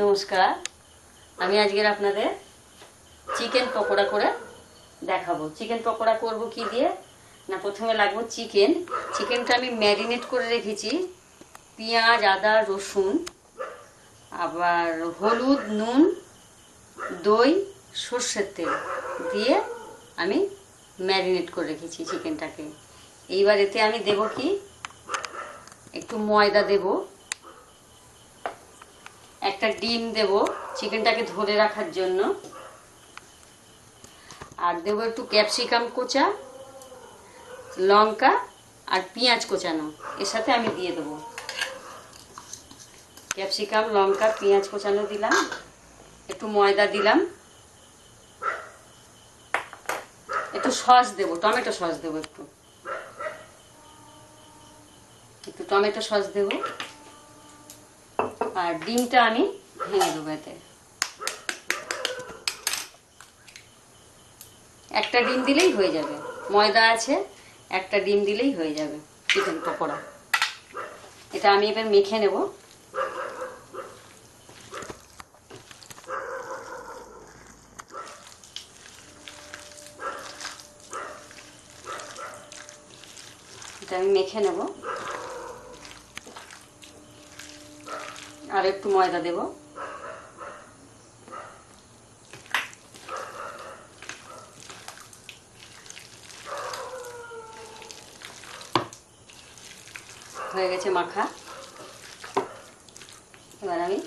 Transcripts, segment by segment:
নমস্কার, আমি আজকের আপনাদের চিকেন পকোড়া করে দেখাবো। চিকেন পকোড়া করব কি দিয়ে? না, প্রথমে লাগবো চিকেন। চিকেনটা আমি ম্যারিনেট করে রেখেছি। পেঁয়াজ, আদা, রসুন, আবার হলুদ, নুন, দই, সর্ষের তেল দিয়ে আমি ম্যারিনেট করে রেখেছি চিকেনটাকে। এইবার এতে আমি দেব কি? একটু ময়দা দেবো। একটা ডিম দেব চিকেনটাকে ধরে রাখার জন্য। আর দেবো একটু ক্যাপসিকাম কোচা, লঙ্কা আর পেঁয়াজ কোচানো। এর সাথে আমি দিয়ে দেবো। ক্যাপসিকাম, লঙ্কা, পেঁয়াজ কোচানো দিলাম। একটু ময়দা দিলাম। একটু সস দেবো, টমেটো সস দেবো একটু। একটু টমেটো সস দেবো। আর ডিমটা আমি ভেঙে দেবো এতে। একটা ডিম দিলেই হয়ে যাবে। ময়দা আছে, একটা ডিম দিলেই হয়ে যাবে চিকেন পকোড়া। এটা আমি এবার মেখে নেব। এটা আমি মেখে নেব। আর একটু ময়দা দেব। হয়ে গেছে মাখা। এবার আমি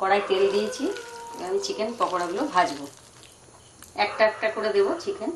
কড়াই তেল দিয়েছি। আমি চিকেন পকোড়াগুলো ভাজবো। একটা একটা করে দেবো চিকেন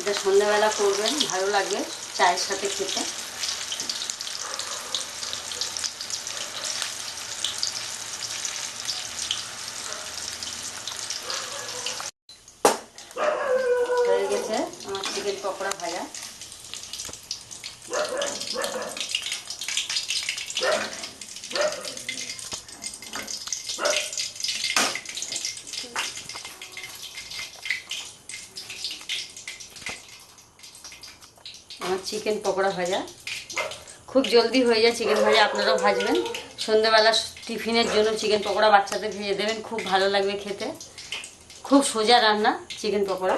এটা সন্ধ্যাবেলা করবেন ভালো লাগবে চায়ের সাথে খেতে। হয়ে গেছে আমার চিকেন পকোড়া ভাজা। আমার চিকেন পকোড়া ভাজা। খুব জলদি হয়ে যায় চিকেন ভাজা, আপনারাও ভাজবেন। সন্ধ্যেবেলা টিফিনের জন্য চিকেন পকোড়া বাচ্চাদের ভেজে দেবেন, খুব ভালো লাগবে খেতে। খুব সোজা রান্না চিকেন পকোড়া।